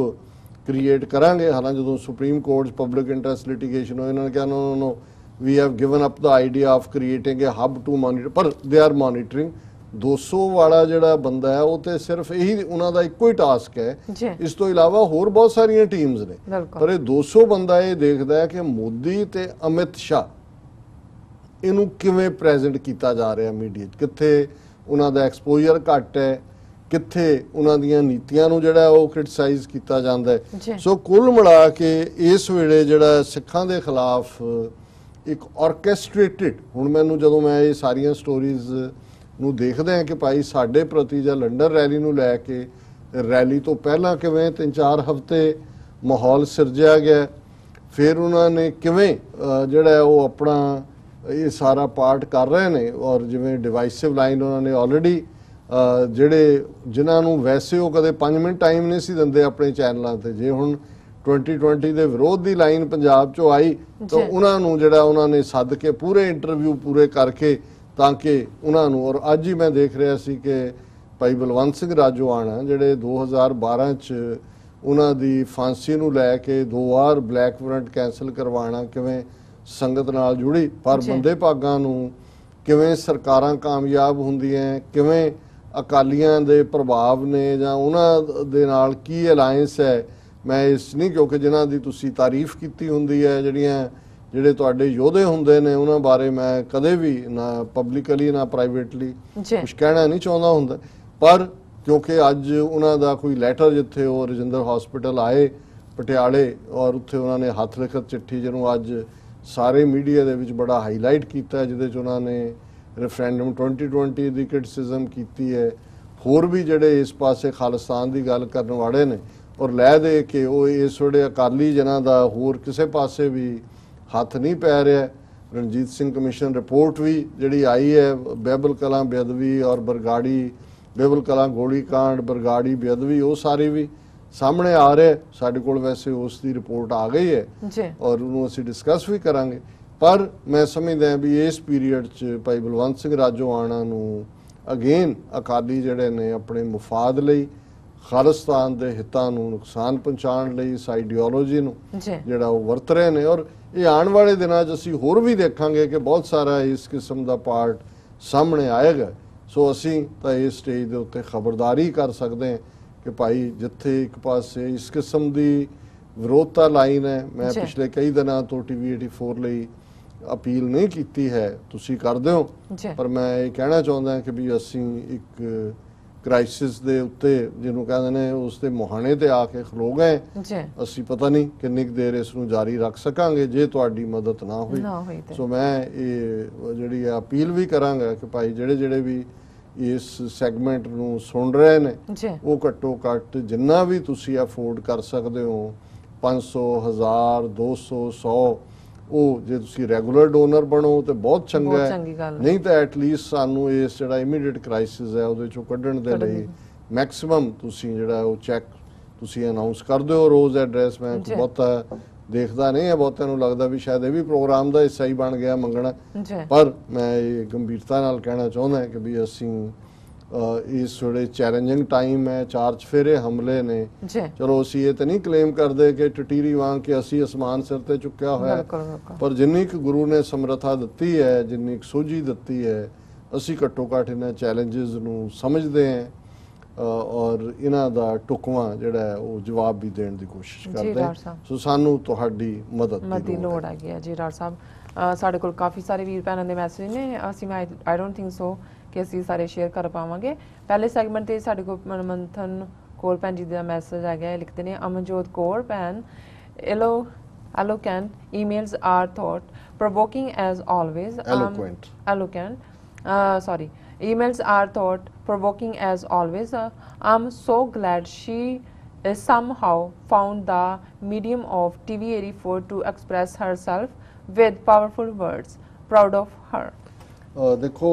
ਕ੍ਰੀਏਟ ਕਰਾਂਗੇ। ਹਾਲਾਂ ਜਦੋਂ supreme court public interest litigation ਹੋਇਆ ਇਹਨਾਂ ਨੇ ਕਿਹਾ no no we have given up the idea of creating a hub to monitor ਪਰ ਦੇ ਆਰ ਮੋਨੀਟਰਿੰਗ 200 ਵਾਲਾ ਜਿਹੜਾ ਬੰਦਾ ਹੈ ਉਹ ਤੇ ਸਿਰਫ ਇਹੀ ਉਹਨਾਂ ਦਾ ਇੱਕੋ ਹੀ ਟਾਸਕ ਹੈ। ਇਸ ਤੋਂ ਇਲਾਵਾ ਹੋਰ ਬਹੁਤ ਸਾਰੀਆਂ ਟੀਮਸ ਨੇ। ਪਰ ਇਹ 200 ਬੰਦਾ ਇਹ ਦੇਖਦਾ ਹੈ ਕਿ ਮੋਦੀ ਤੇ ਅਮਿਤ ਸ਼ਾਹ ਇਹਨੂੰ ਕਿਵੇਂ ਪ੍ਰੈਜ਼ੈਂਟ ਕੀਤਾ ਜਾ ਰਿਹਾ ਮੀਡੀਆ 'ਚ? ਕਿੱਥੇ ਉਹਨਾਂ ਦਾ ਐਕਸਪੋਜ਼ਰ ਘੱਟ ਹੈ? ਕਿੱਥੇ ਉਹਨਾਂ ਦੀਆਂ ਨੀਤੀਆਂ ਨੂੰ ਜਿਹੜਾ ਉਹ ਕ੍ਰਿਟਿਸਾਈਜ਼ ਕੀਤਾ ਜਾਂਦਾ। ਹੈ? ਸੋ ਕੁੱਲ ਮਿਲਾ ਕੇ ਇਸ ਵੇਲੇ ਜਿਹੜਾ ਸਿੱਖਾਂ ਦੇ ਖਿਲਾਫ ਇੱਕ ਆਰਕੈਸਟ੍ਰੇਟਿਡ ਹੁਣ ਮੈਨੂੰ ਜਦੋਂ ਮੈਂ ਇਹ ਸਾਰੀਆਂ ਸਟੋਰੀਜ਼ ਨੂੰ ਦੇਖਦਾ ਹਾਂ ਕਿ ਭਾਈ ਸਾਡੇ ਪ੍ਰਤੀ ਜਾਂ ਲੰਡਨ ਰੈਲੀ ਨੂੰ ਲੈ ਕੇ ਰੈਲੀ ਤੋਂ ਪਹਿਲਾਂ ਕਿਵੇਂ ਤਿੰਨ ਚਾਰ ਹਫ਼ਤੇ ਮਾਹੌਲ ਸਿਰਜਿਆ ਗਿਆ ਫਿਰ ਉਹਨਾਂ ਨੇ ਕਿਵੇਂ ਜਿਹੜਾ ਉਹ ਆਪਣਾ ਇਹ ਸਾਰਾ ਪਾਰਟ ਕਰ ਰਹੇ ਨੇ ਔਰ ਜਿਵੇਂ ਡਿਵਾਈਸਿਵ ਲਾਈਨ ਉਹਨਾਂ ਨੇ ਆਲਰੇਡੀ ਜਿਹੜੇ ਜਿਨ੍ਹਾਂ ਨੂੰ ਵੈਸੇ ਉਹ ਕਦੇ 5 ਮਿੰਟ ਟਾਈਮ ਨਹੀਂ ਸੀ ਦਿੰਦੇ ਆਪਣੇ ਚੈਨਲਾਂ ਤੇ ਜੇ ਹੁਣ 2020 ਦੇ ਵਿਰੋਧ ਦੀ ਲਾਈਨ ਪੰਜਾਬ ਚੋਂ ਆਈ ਤਾਂ। ਉਹਨਾਂ ਨੂੰ ਜਿਹੜਾ ਉਹਨਾਂ ਨੇ ਸੱਦ ਕੇ ਪੂਰੇ ਇੰਟਰਵਿਊ ਪੂਰੇ ਕਰਕੇ ਤਾਂ ਕਿ ਉਹਨਾਂ ਨੂੰ ਔਰ ਅੱਜ ਹੀ ਮੈਂ ਦੇਖ ਰਿਹਾ ਸੀ ਕਿ ਭਾਈ ਬਲਵੰਤ ਸਿੰਘ ਰਾਜੋਆਣਾ ਜਿਹੜੇ 2012 ਚ ਉਹਨਾਂ ਦੀ ਫਾਂਸੀ ਨੂੰ ਲੈ ਕੇ ਦੋ ਵਾਰ ਬਲੈਕ ਵਾਰੰਟ ਕੈਨਸਲ ਕਰਵਾਉਣਾ ਕਿਵੇਂ ਸੰਗਤ ਨਾਲ ਜੁੜੀ ਪਰ। ਬੰਦੇ ਭਾਗਾਂ ਨੂੰ ਕਿਵੇਂ ਸਰਕਾਰਾਂ ਕਾਮਯਾਬ ਹੁੰਦੀਆਂ ਕਿਵੇਂ ਅਕਾਲੀਆਂ ਦੇ ਪ੍ਰਭਾਵ ਨੇ ਜਾਂ ਉਹਨਾਂ ਦੇ ਨਾਲ ਕੀ ਅਲਾਈਅੰਸ ਹੈ ਮੈਂ ਇਸ ਨਹੀਂ ਕਿਉਂਕਿ ਜਿਨ੍ਹਾਂ ਦੀ ਤੁਸੀਂ ਤਾਰੀਫ ਕੀਤੀ ਹੁੰਦੀ ਹੈ ਜਿਹੜੀਆਂ ਜਿਹੜੇ ਤੁਹਾਡੇ ਯੋਧੇ ਹੁੰਦੇ ਨੇ ਉਹਨਾਂ ਬਾਰੇ ਮੈਂ ਕਦੇ ਵੀ ਨਾ ਪਬਲਿਕਲੀ ਨਾ ਪ੍ਰਾਈਵੇਟਲੀ ਕੁਝ ਕਹਿਣਾ ਨਹੀਂ ਚਾਹੁੰਦਾ ਹੁੰਦਾ। ਪਰ ਕਿਉਂਕਿ ਅੱਜ ਉਹਨਾਂ ਦਾ ਕੋਈ ਲੈਟਰ ਜਿੱਥੇ ਉਹ ਰਜਿੰਦਰ ਹਸਪੀਟਲ ਆਏ ਪਟਿਆਲੇ ਔਰ ਉੱਥੇ ਉਹਨਾਂ ਨੇ ਹੱਥ ਲਿਖਤ ਚਿੱਠੀ ਜਿਹਨੂੰ ਅੱਜ ਸਾਰੇ ਮੀਡੀਆ ਦੇ ਵਿੱਚ ਬੜਾ ਹਾਈਲਾਈਟ ਕੀਤਾ ਜਿਹਦੇ ਚ ਉਹਨਾਂ ਨੇ ਰੈਫਰੈਂਡਮ 2020 ਦੀ ਕ੍ਰਿਟਿਸਿਜ਼ਮ ਕੀਤੀ ਹੈ। ਹੋਰ ਵੀ ਜਿਹੜੇ ਇਸ ਪਾਸੇ ਖਾਲਿਸਤਾਨ ਦੀ ਗੱਲ ਕਰਨ ਵਾਲੇ ਨੇ ਔਰ ਲੈ ਦੇ ਕੇ ਉਹ ਇਸ ਵੇਲੇ ਅਕਾਲੀ ਜਨਾਂ ਦਾ ਹੋਰ ਕਿਸੇ ਪਾਸੇ ਵੀ ਹੱਥ ਨਹੀਂ ਪੈ ਰਿਹਾ। ਰਣਜੀਤ ਸਿੰਘ ਕਮਿਸ਼ਨ ਰਿਪੋਰਟ ਵੀ ਜਿਹੜੀ ਆਈ ਹੈ ਬੈਬਲ ਕਲਾਂ ਬੇਅਦਬੀ ਔਰ ਬਰਗਾੜੀ ਬੇਬਲ ਕਲਾਂ ਗੋਲੀकांड ਬਰਗਾੜੀ ਬੇਅਦਬੀ ਉਹ ਸਾਰੀ ਵੀ ਸਾਹਮਣੇ ਆ ਰਿਹਾ। ਸਾਡੇ ਕੋਲ ਵੈਸੇ ਉਸ ਦੀ ਰਿਪੋਰਟ ਆ ਗਈ ਹੈ ਜੀ। ਔਰ ਉਹਨੂੰ ਅਸੀਂ ਡਿਸਕਸ ਵੀ ਕਰਾਂਗੇ। ਪਰ ਮੈਂ ਸਮਝਦਾ ਵੀ ਇਸ ਪੀਰੀਅਡ 'ਚ ਭਾਈ ਬਲਵੰਤ ਸਿੰਘ ਰਾਜੋਆਣਾ ਨੂੰ ਅਗੇਨ ਅਕਾਲੀ ਜਿਹੜੇ ਨੇ ਆਪਣੇ ਮੁਫਾਦ ਲਈ ਖਾਲਿਸਤਾਨ ਦੇ ਹਿੱਤਾਂ ਨੂੰ ਨੁਕਸਾਨ ਪਹੁੰਚਾਉਣ ਲਈ ਇਸ ਆਈਡੀਓਲੋਜੀ ਨੂੰ ਜਿਹੜਾ ਉਹ ਵਰਤ ਰਹੇ ਨੇ ਔਰ ਇਹ ਆਉਣ ਵਾਲੇ ਦਿਨਾਂ 'ਚ ਅਸੀਂ ਹੋਰ ਵੀ ਦੇਖਾਂਗੇ ਕਿ ਬਹੁਤ ਸਾਰਾ ਇਸ ਕਿਸਮ ਦਾ ਪਾਰਟ ਸਾਹਮਣੇ ਆਏਗਾ ਸੋ ਅਸੀਂ ਤਾਂ ਇਸ ਸਟੇਜ ਦੇ ਉੱਤੇ ਖਬਰਦਾਰੀ ਕਰ ਸਕਦੇ ਹਾਂ ਕਿ ਭਾਈ ਜਿੱਥੇ ਇੱਕ ਪਾਸੇ ਇਸ ਕਿਸਮ ਦੀ ਵਿਰੋਧਤਾ ਲਾਈਨ ਹੈ ਮੈਂ। ਪਿਛਲੇ ਕਈ ਦਿਨਾਂ ਤੋਂ ਟੀਵੀ 84 ਲਈ ਅਪੀਲ ਨਹੀਂ ਕੀਤੀ ਹੈ ਤੁਸੀਂ ਕਰਦੇ ਹੋ। ਪਰ ਮੈਂ ਇਹ ਕਹਿਣਾ ਚਾਹੁੰਦਾ ਕਿ ਵੀ ਅਸੀਂ ਇੱਕ ਕ੍ਰਾਈਸਿਸ ਦੇ ਉੱਤੇ ਜਿਹਨੂੰ ਕਹਿੰਦੇ ਨੇ ਉਸ ਦੇ ਮੁਹਾਣੇ ਤੇ ਆ ਕੇ ਖਲੋ ਗਏ। ਜੀ। ਅਸੀਂ ਪਤਾ ਨਹੀਂ ਕਿੰਨੀ ਕੁ ਦੇਰ ਇਸ ਨੂੰ ਜਾਰੀ ਰੱਖ ਸਕਾਂਗੇ ਜੇ ਤੁਹਾਡੀ ਮਦਦ ਨਾ ਹੋਈ। ਸੋ ਮੈਂ ਇਹ ਜਿਹੜੀ ਅਪੀਲ ਵੀ ਕਰਾਂਗਾ ਕਿ ਭਾਈ ਜਿਹੜੇ ਜਿਹੜੇ ਵੀ ਇਸ ਸੈਗਮੈਂਟ ਨੂੰ ਸੁਣ ਰਹੇ ਨੇ ਉਹ ਘੱਟੋ ਘੱਟ ਜਿੰਨਾ ਵੀ ਤੁਸੀਂ ਅਫੋਰਡ ਕਰ ਸਕਦੇ ਹੋ 500 1000 200 100 ਉਹ ਜੇ ਤੁਸੀਂ ਰੈਗੂਲਰ ਡੋਨਰ ਬਣੋ ਤੇ ਬਹੁਤ ਚੰਗਾ ਹੈ। ਨਹੀਂ ਤਾਂ ਐਟਲੀਸਟ ਸਾਨੂੰ ਇਸ ਜਿਹੜਾ ਇਮੀਡੀਏਟ ਕ੍ਰਾਈਸਿਸ ਹੈ ਉਹਦੇ ਚੋਂ ਕੱਢਣ ਦੇ ਲਈ। ਮੈਕਸਿਮਮ ਤੁਸੀਂ ਜਿਹੜਾ ਉਹ ਚੈੱਕ ਤੁਸੀਂ ਅਨਾਉਂਸ ਕਰ ਦਿਓ ਰੋਜ਼ ਐਡਰੈਸ ਮੈਂ। ਬਹੁਤਾ ਦੇਖਦਾ ਨਹੀਂ ਹੈ ਬਹੁਤਿਆਂ ਨੂੰ ਲੱਗਦਾ ਵੀ ਸ਼ਾਇਦ ਇਹ ਵੀ ਪ੍ਰੋਗਰਾਮ ਦਾ ਹਿੱਸਾ ਹੀ ਬਣ ਗਿਆ ਮੰਗਣਾ ਪਰ ਮੈਂ ਇਹ ਗੰਭੀਰਤਾ ਨਾਲ ਕਹਿਣਾ ਚਾਹੁੰਦਾ ਕਿ ਵੀ ਅਸੀਂ ਇਸ ਵੇਲੇ ਚੈਲੰਜਿੰਗ ਟਾਈਮ ਹੈ ਚਾਰ ਚਫੇਰੇ ਹਮਲੇ ਨੇ। ਚਲੋ ਅਸੀਂ ਇਹ ਤਾਂ ਨਹੀਂ ਕਲੇਮ ਕਰਦੇ ਕਿ ਟਟੀਰੀ ਵਾਂਗ ਕਿ ਅਸੀਂ ਅਸਮਾਨ ਸਿਰ ਤੇ ਚੁੱਕਿਆ ਹੋਇਆ ਪਰ ਜਿੰਨੀ ਕੁ ਗੁਰੂ ਨੇ ਸਮਰੱਥਾ ਦਿੱਤੀ ਹੈ ਜਿੰਨੀ ਕੁ ਸੋਝੀ ਦਿੱਤੀ ਹੈ ਅਸੀਂ ਘੱਟੋ ਘੱਟ ਇਹਨਾਂ ਚੈਲੰਜਸ ਨੂੰ ਸਮਝਦੇ ਹਾਂ ਔਰ ਇਹਨਾਂ ਦਾ ਟੁਕਵਾ ਜਿਹੜਾ ਹੈ ਉਹ ਜਵਾਬ ਵੀ ਦੇਣ ਦੀ ਕੋਸ਼ਿਸ਼ ਕਰਦੇ। ਸੋ ਸਾਨੂੰ ਤੁਹਾਡੀ ਮਦਦ ਮਦ ਦੀ ਲੋੜ ਹੈ। ਜੀ ਡਾਕਟਰ ਸਾਹਿਬ ਸਾਡੇ ਕੋਲ ਕਾਫੀ ਸਾਰੇ ਵੀਰ ਭੈਣਾਂ ਦੇ ਮੈਸੇਜ ਨੇ। ਅਸੀਂ ਮੈਂ ਆਈ ਡੋਨਟ ਥਿੰਕ ਸੋ ਕਿ ਅਸੀਂ ਸਾਰੇ ਸ਼ੇਅਰ ਕਰ ਪਾਵਾਂਗੇ ਪਹਿਲੇ ਸੈਗਮੈਂਟ ਤੇ ਸਾਡੇ ਕੋਲ ਮਨ- ਮੰਥਨ ਕੌਰ ਭੈਣ ਜੀ ਦਾ ਮੈਸੇਜ ਆ ਗਿਆ ਹੈ ਲਿਖਦੇ ਨੇ ਅਮਨਜੋਤ ਕੌਰ ਭੈਣ ਐਲੋ eloquent emails are thought provoking as always Um, Eloquent. eloquent uh, sorry emails are thought provoking as always uh, i'm so glad she uh, somehow found the medium of tv 84 to express herself with powerful words proud of her uh, ਦੇਖੋ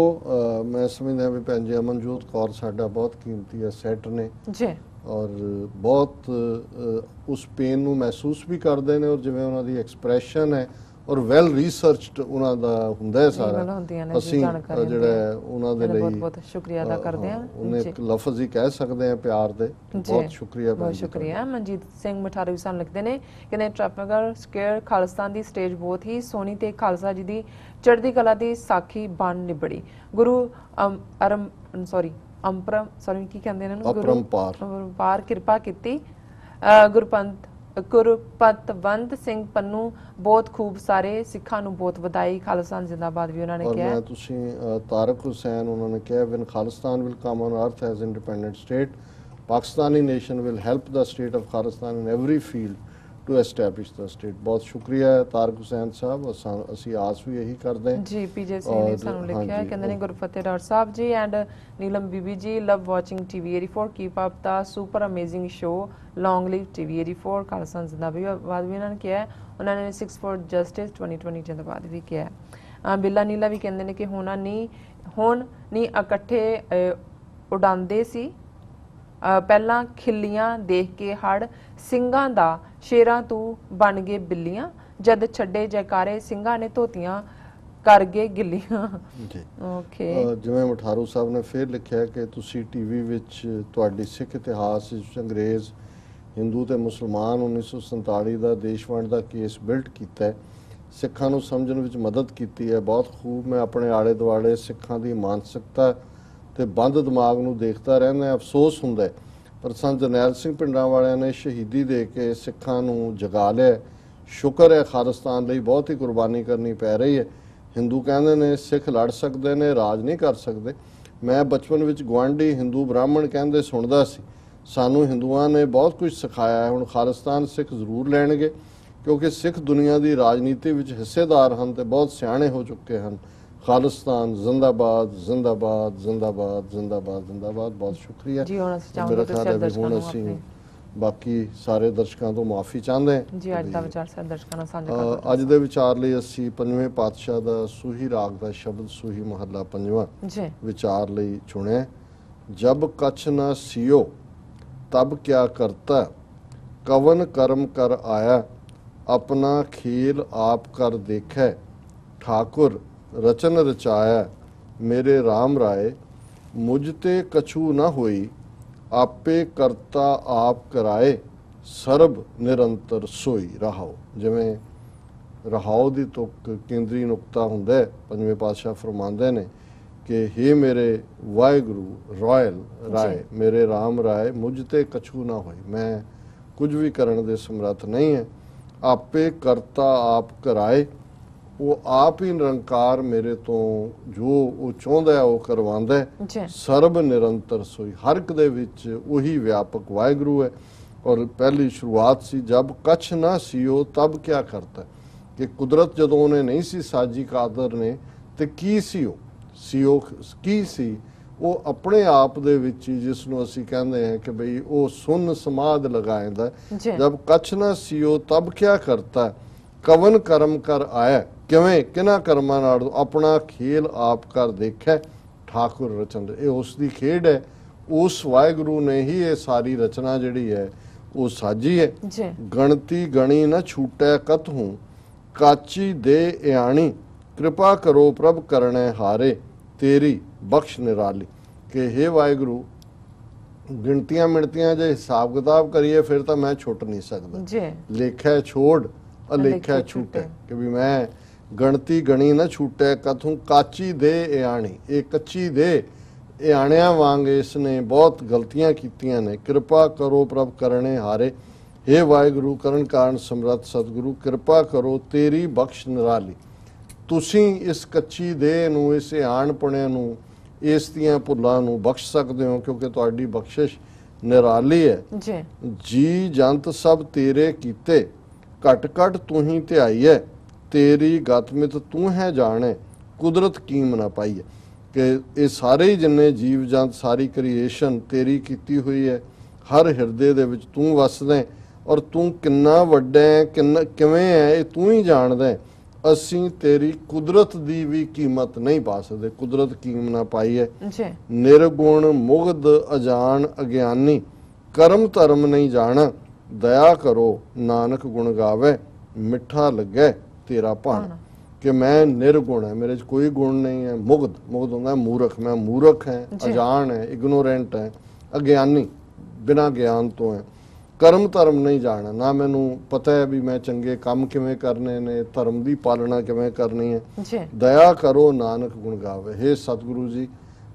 ਮੈਂ ਸਮਝਦਾ ਵੀ ਭੈਣ ਜੀ ਅਮਨਜੋਤ ਕੌਰ ਸਾਡਾ ਬਹੁਤ ਕੀਮਤੀ asset ਨੇ। ਜੀ। ਔਰ ਬਹੁਤ ਉਸ ਪੇਨ ਨੂੰ ਮਹਿਸੂਸ ਵੀ ਕਰਦੇ ਨੇ ਔਰ ਜਿਵੇਂ ਉਹਨਾਂ ਦੀ ਐਕਸਪ੍ਰੈਸ਼ਨ ਹੈ ਔਰ ਵੈਲ ਰਿਸਰਚਡ ਉਹਨਾਂ ਦਾ ਹੁੰਦਾ ਹੈ ਸਾਰਾ। ਅਸੀਂ ਜਿਹੜਾ ਉਹਨਾਂ ਦੇ ਲਈ ਬਹੁਤ-ਬਹੁਤ ਸ਼ੁਕਰੀਆ ਅਦਾ ਕਰਦੇ ਹਾਂ। ਉਹਨੇ। ਇੱਕ ਲਫ਼ਜ਼ ਹੀ ਕਹਿ ਸਕਦੇ ਆ ਪਿਆਰ ਦੇ। ਬਹੁਤ ਸ਼ੁਕਰੀਆ ਬਹੁਤ ਸ਼ੁਕਰੀਆ। ਮਨਜੀਤ ਸਿੰਘ ਮਠਾਰੂ ਸਾਨੂੰ ਲਿਖਦੇ ਨੇ ਕਹਿੰਦੇ ਟ੍ਰੈਫਿਕਰ ਸਕੇਅਰ ਖਾਲਿਸਤਾਨ ਦੀ ਸਟੇਜ ਬਹੁਤ ਹੀ ਸੋਹਣੀ ਤੇ ਖਾਲਸਾ ਜੀ ਦੀ ਚੜ੍ਹਦੀ ਕਲਾ ਦੀ ਸਾਖੀ ਬਣ ਨਿਬੜੀ। ਗੁਰੂ ਅਰਮ ਸੌਰੀ ਅੰਪਰਮ ਸੌਰੀ ਕੀ ਕਹਿੰਦੇ ਇਹਨਾਂ? ਨੂੰ ਅਪਰੰਪਾਰ। ਅਪਰੰਪਾਰ ਕਿਰਪਾ ਕੀਤੀ। ਅ, ਗੁਰਪੰਥ ਗੁਰਪਤਵੰਤ ਸਿੰਘ ਪੰਨੂ ਬਹੁਤ ਖੂਬ ਸਾਰੇ ਸਿੱਖਾਂ ਨੂੰ ਬਹੁਤ ਵਧਾਈ ਖਾਲਸਾ ਜਿੰਦਾਬਾਦ ਵੀ ਉਹਨਾਂ ਨੇ ਔਰ ਕਿਹਾ। ਮੈਂ ਤੁਸੀਂ ਤਾਰਕ ਹੁਸੈਨ ਉਹਨਾਂ ਨੇ ਕਿਹਾ when Khalistan will come on earth as independent state Pakistani nation will help the state of Khalistan in every field to establish the state ਬਹੁਤ ਸ਼ੁਕਰੀਆ ਤਾਰਕ ਹੁਸੈਨ ਸਾਹਿਬ ਅਸਾਂ- ਅਸੀਂ ਆਸ ਵੀ ਇਹੀ ਕਰਦੇ ਹਾਂ ਜੀ ਪੀਜੇ ਸਿੰਘ ਨੇ ਸਾਨੂੰ ਲਿਖਿਆ ਹੈ ਕਹਿੰਦੇ ਨੇ Gurfateh doctor Sahib ji and Neelam Bibi ji love watching TV 84 keep up the super amazing show long live TV 84 Khalsa ਜ਼ਿੰਦਾਬਾਦ ਵੀ ਉਹਨਾਂ ਨੇ ਕਿਹਾ। ਉਹਨਾਂ ਨੇ 6 ਫॉर ਜਸਟਿਸ 2020 ਜ਼ਿੰਦਾਬਾਦ ਵੀ ਕਿਹਾ ਬਿੱਲਾ ਨੀਲਾ ਵੀ ਕਹਿੰਦੇ ਨੇ ਕਿ ਹੋਣਾ ਨਹੀਂ ਹੁਣ ਨਹੀਂ ਇਕੱਠੇ ਉਡਾਉਂਦੇ ਸੀ ਪਹਿਲਾਂ ਖਿੱਲੀਆਂ ਦੇਖ ਕੇ ਹੜ ਸਿੰਘਾਂ ਦਾ ਸ਼ੇਰਾਂ ਤੋਂ ਬਣ ਗਏ ਬਿੱਲੀਆਂ ਜਦ ਛੱਡੇ ਜੈਕਾਰੇ ਸਿੰਘਾਂ ਨੇ ਧੋਤੀਆਂ ਕਰ ਗਏ ਗਿੱਲੀਆਂ। ਜੀ। ਓਕੇ ਜਿਵੇਂ ਮਠਾਰੂ ਸਾਹਿਬ ਨੇ ਫਿਰ ਲਿਖਿਆ ਕਿ ਤੁਸੀਂ ਟੀਵੀ ਵਿੱਚ ਤੁਹਾਡੀ ਸਿੱਖ ਇਤਿਹਾਸ ਵਿੱਚ ਅੰਗਰੇਜ਼ ਹਿੰਦੂ ਤੇ ਮੁਸਲਮਾਨ 1947 ਦਾ ਦੇਸ਼ ਵੰਡ ਦਾ ਕੇਸ ਬਿਲਟ ਕੀਤਾ ਸਿੱਖਾਂ ਨੂੰ ਸਮਝਣ ਵਿੱਚ ਮਦਦ ਕੀਤੀ ਹੈ। ਬਹੁਤ ਖੂਬ ਮੈਂ ਆਪਣੇ ਆਲੇ ਦੁਆਲੇ ਸਿੱਖਾਂ ਦੀ ਮਾਨਸਿਕਤਾ ਤੇ ਬੰਦ ਦਿਮਾਗ ਨੂੰ ਦੇਖਦਾ ਰਹਿੰਦਾ ਅਫਸੋਸ ਹੁੰਦਾ ਪਰ ਸੰਤ ਜਰਨੈਲ ਸਿੰਘ ਪਿੰਡਾਂ ਵਾਲਿਆਂ ਨੇ ਸ਼ਹੀਦੀ ਦੇ ਕੇ ਸਿੱਖਾਂ ਨੂੰ ਜਗਾ ਲਿਆ ਸ਼ੁਕਰ ਹੈ ਖਾਲਿਸਤਾਨ ਲਈ ਬਹੁਤ ਹੀ ਕੁਰਬਾਨੀ ਕਰਨੀ ਪੈ ਰਹੀ ਹੈ। ਹਿੰਦੂ ਕਹਿੰਦੇ ਨੇ, ਸਿੱਖ ਲੜ ਸਕਦੇ ਨੇ, ਰਾਜ ਨਹੀਂ ਕਰ ਸਕਦੇ। ਮੈਂ ਬਚਪਨ ਵਿੱਚ ਗਵਾਂਢੀ ਹਿੰਦੂ ਬ੍ਰਾਹਮਣ ਕਹਿੰਦੇ ਸੁਣਦਾ ਸੀ। ਸਾਨੂੰ ਹਿੰਦੂਆਂ ਨੇ ਬਹੁਤ ਕੁਝ ਸਿਖਾਇਆ ਹੈ, ਹੁਣ ਖਾਲਿਸਤਾਨ ਸਿੱਖ ਜ਼ਰੂਰ ਲੈਣਗੇ, ਕਿਉਂਕਿ ਸਿੱਖ ਦੁਨੀਆ ਦੀ ਰਾਜਨੀਤੀ ਵਿੱਚ ਹਿੱਸੇਦਾਰ ਹਨ ਤੇ ਬਹੁਤ ਸਿਆਣੇ ਹੋ ਚੁੱਕੇ ਹਨ। ਖਾਲਿਸਤਾਨ ਜ਼ਿੰਦਾਬਾਦ ਜ਼ਿੰਦਾਬਾਦ ਜ਼ਿੰਦਾਬਾਦ ਜ਼ਿੰਦਾਬਾਦ ਜ਼ਿੰਦਾਬਾਦ ਬਹੁਤ ਸ਼ੁਕਰੀਆ ਜੀ, ਹੁਣ ਅਸੀਂ ਖਿਆਲ ਹੈ ਵੀ ਦਰਸ਼ਕਾਂ ਨੂੰ ਅਸੀਂ ਬਾਕੀ ਸਾਰੇ ਦਰਸ਼ਕਾਂ ਤੋਂ ਮਾਫੀ ਚਾਹੁੰਦੇ ਹਾਂ। ਜੀ ਅੱਜ ਦਾ ਵਿਚਾਰ ਸਾਡੇ ਦਰਸ਼ਕਾਂ ਨਾਲ ਸਾਂਝਾ ਕਰਦੇ ਅੱਜ ਦੇ ਵਿਚਾਰ ਲਈ ਅਸੀਂ ਪੰਜਵੇਂ ਪਾਤਸ਼ਾਹ ਦਾ ਸੂਹੀ ਰਾਗ ਦਾ ਸ਼ਬਦ ਸੂਹੀ ਮਹੱਲਾ ਪੰਜਵਾਂ ਜੀ। ਵਿਚਾਰ ਲਈ ਚੁਣਿਆ ਜਬ ਕਛ ਨ ਸਿਓ ਤਬ ਕਿਆ ਕਰਤਾ? ਕਵਨ ਕਰਮ ਕਰ ਆਇਆ? ਆਪਣਾ ਖੇਲ ਆਪ ਕਰ ਦੇਖੈ। ਠਾਕੁਰ ਰਚਨ ਰਚਾਇਆ ਮੇਰੇ RAM ਰਾਏ ਮੁਝ ਤੇ ਕਛੂ ਨ ਹੋਈ ਆਪੇ ਕਰਤਾ ਆਪ ਕਰਾਏ ਸਰਬ ਨਿਰੰਤਰ ਸੋਈ ਰਹਾਓ। ਜਿਵੇਂ ਰਹਾਉ ਦੀ ਤੁਕ ਕੇਂਦਰੀ ਨੁਕਤਾ ਹੁੰਦਾ ਹੈ ਪੰਜਵੇਂ ਪਾਤਸ਼ਾਹ ਫਰਮਾਉਂਦੇ ਨੇ ਕਿ हे ਮੇਰੇ ਵਾਹਿਗੁਰੂ ਰਾਇਲ ਰਾਏ ਮੇਰੇ RAM ਰਾਏ ਮੁਝ ਤੇ ਕਛੂ ਨਾ ਹੋਈ। ਮੈਂ ਕੁਝ ਵੀ ਕਰਨ ਦੇ ਸਮਰੱਥ ਨਹੀਂ ਹੈ। ਆਪੇ ਕਰਤਾ ਆਪ ਕਰਾਏ ਉਹ ਆਪ ਹੀ ਨਿਰੰਕਾਰ ਮੇਰੇ ਤੋਂ ਜੋ ਉਹ ਚਾਹੁੰਦਾ ਹੈ ਉਹ ਕਰਵਾਉਂਦਾ ਹੈ। ਸਰਬ ਨਿਰੰਤਰ ਸੋਈ। ਹਰ ਇੱਕ ਦੇ ਵਿੱਚ ਉਹੀ ਵਿਆਪਕ ਵਾਹਿਗੁਰੂ ਹੈ। ਔਰ ਪਹਿਲੀ ਸ਼ੁਰੂਆਤ ਸੀ ਜਬ ਕਛ ਨਾ ਸੀਓ ਤਬ ਕਿਆ ਕਰਤਾ ਕਿ ਕੁਦਰਤ ਜਦੋਂ ਉਹਨੇ ਨਹੀਂ ਸੀ ਸਾਜੀ ਕਾਦਰ ਨੇ ਤੇ ਕੀ ਸੀ ਉਹ ਸੀਓ ਕੀ ਸੀ? ਉਹ ਆਪਣੇ ਆਪ ਦੇ ਵਿੱਚ ਹੀ ਜਿਸ ਨੂੰ ਅਸੀਂ ਕਹਿੰਦੇ ਹਾਂ ਕਿ ਭਈ ਉਹ ਸੁਨ ਸਮਾਦ ਲਗਾਇਂਦਾ ਜੀ। ਜਬ ਕਛ ਨਾ ਸੀਓ ਤਬ ਕਿਆ ਕਰਤਾ ਕਵਨ ਕਰਮ ਕਰ ਆਇਆ ਕਿਵੇਂ? ਕਿਨਾ ਕਰਮਾਂ ਨਾਲ? ਆਪਣਾ ਖੇਲ ਆਪ ਕਰ ਦੇਖੈ ਠਾਕੁਰ ਰਚਨ। ਇਹ ਉਸ ਦੀ ਖੇਡ ਹੈ। ਉਸ ਵਾਹਿਗੁਰੂ ਨੇ ਹੀ ਇਹ ਸਾਰੀ ਰਚਨਾ ਜਿਹੜੀ ਹੈ ਉਹ ਸਾਜੀ ਹੈ। ਗਣਤੀ ਗਣੀ ਨ ਛੂਟੈ ਕਤਹੂ ਕਾਚੀ ਦੇ ਇਆਣੀ। ਕਿਰਪਾ ਕਰੋ ਪ੍ਰਭ ਕਰਣੈ ਹਾਰੇ ਤੇਰੀ ਬਖਸ਼ ਨਿਰਾਲੀ। ਕਿ हे ਵਾਹਿਗੁਰੂ ਗਿਣਤੀਆਂ ਮਿਣਤੀਆਂ ਜੇ ਹਿਸਾਬ ਕਿਤਾਬ ਕਰੀਏ ਫਿਰ ਤਾਂ ਮੈਂ ਛੁੱਟ ਨਹੀਂ ਸਕਦਾ। ਜੀ। ਲੇਖਾ ਛੋੜ ਅਲੇਖਾ ਛੂਟੈ। ਕਿ ਵੀ ਮੈਂ ਗਣਤੀ ਗਣੀ ਨਾ ਛੂਟੈ ਕਥੂ ਕਾਚੀ ਦੇ ਇਆਣੀ ਇਹ ਕੱਚੀ ਦੇ ਇਆਣਿਆਂ ਵਾਂਗ ਇਸ ਨੇ ਬਹੁਤ ਗਲਤੀਆਂ ਕੀਤੀਆਂ ਨੇ। ਕਿਰਪਾ ਕਰੋ ਪ੍ਰਭ ਕਰਨੇ ਹਾਰੇ। हे ਵਾਹਿਗੁਰੂ ਕਰਨ ਕਾਰਨ ਸਮਰੱਥ ਸਤਿਗੁਰੂ ਕਿਰਪਾ ਕਰੋ ਤੇਰੀ ਬਖਸ਼ ਨਿਰਾਲੀ। ਤੁਸੀਂ ਇਸ ਕੱਚੀ ਦੇਹ ਨੂੰ ਇਸ ਆਣਪੁਣੇ ਨੂੰ ਇਸ ਦੀਆਂ ਭੁੱਲਾਂ ਨੂੰ ਬਖਸ਼ ਸਕਦੇ ਹੋ ਕਿਉਂਕਿ ਤੁਹਾਡੀ ਬਖਸ਼ਿਸ਼ ਨਿਰਾਲੀ ਹੈ। ਜੀ। ਜੀ ਜੰਤ ਸਭ ਤੇਰੇ ਕੀਤੇ। ਘਟ ਘਟ ਤੂੰ ਹੀ ਧਿਆਈ ਹੈ। ਤੇਰੀ ਗਤਮਿਤ ਤੂੰ ਹੈ ਜਾਣੇ ਕੁਦਰਤ ਕੀਮ ਨਾ ਪਾਈ ਹੈ ਕਿ ਇਹ ਸਾਰੇ ਜਿੰਨੇ ਜੀਵ ਜੰਤ ਸਾਰੀ ਕ੍ਰੀਏਸ਼ਨ ਤੇਰੀ ਕੀਤੀ ਹੋਈ ਹੈ ਹਰ ਹਿਰਦੇ ਦੇ ਵਿੱਚ ਤੂੰ ਵਸਦਾ ਔਰ ਤੂੰ ਕਿੰਨਾ ਵੱਡਾ ਹੈ ਕਿੰਨਾ ਕਿਵੇਂ ਹੈ ਇਹ ਤੂੰ ਹੀ ਜਾਣਦਾ ਅਸੀਂ ਤੇਰੀ ਕੁਦਰਤ ਦੀ ਵੀ ਕੀਮਤ ਨਹੀਂ ਪਾ ਸਕਦੇ ਕੁਦਰਤ ਕੀਮ ਨਾ ਪਾਈ ਹੈ ਜੀ। ਨਿਰਗੁਣ ਮੁਗਧ ਅਜਾਨ ਅਗਿਆਨੀ ਕਰਮ ਧਰਮ ਨਹੀਂ ਜਾਣ। ਦਇਆ ਕਰੋ ਨਾਨਕ ਗੁਣ ਗਾਵੇ ਮਿੱਠਾ ਲੱਗੇ। ਤੇਰਾ ਭਾਣ। ਕਿ ਮੈਂ ਨਿਰਗੁਣ ਹੈ ਮੇਰੇ 'ਚ ਕੋਈ ਗੁਣ ਨਹੀਂ ਹੈ। ਮੁਗਧ ਮੁਗਧ ਹੁੰਦਾ ਮੂਰਖ। ਮੈਂ ਮੂਰਖ ਹੈ ਜੀ। ਅਜਾਨ ਹੈ ਇਗਨੋਰੈਂਟ ਹੈ ਅਗਿਆਨੀ ਬਿਨਾ ਗਿਆਨ ਤੋਂ ਹੈ। ਕਰਮ ਧਰਮ ਨਹੀਂ ਜਾਣਾ ਨਾ ਮੈਨੂੰ ਪਤਾ ਹੈ ਵੀ ਮੈਂ ਚੰਗੇ ਕੰਮ ਕਿਵੇਂ ਕਰਨੇ ਨੇ ਧਰਮ ਦੀ ਪਾਲਣਾ ਕਿਵੇਂ ਕਰਨੀ ਹੈ। ਦਇਆ ਕਰੋ ਨਾਨਕ ਗੁਣ ਗਾਵੇ। हे ਸਤਿਗੁਰੂ ਜੀ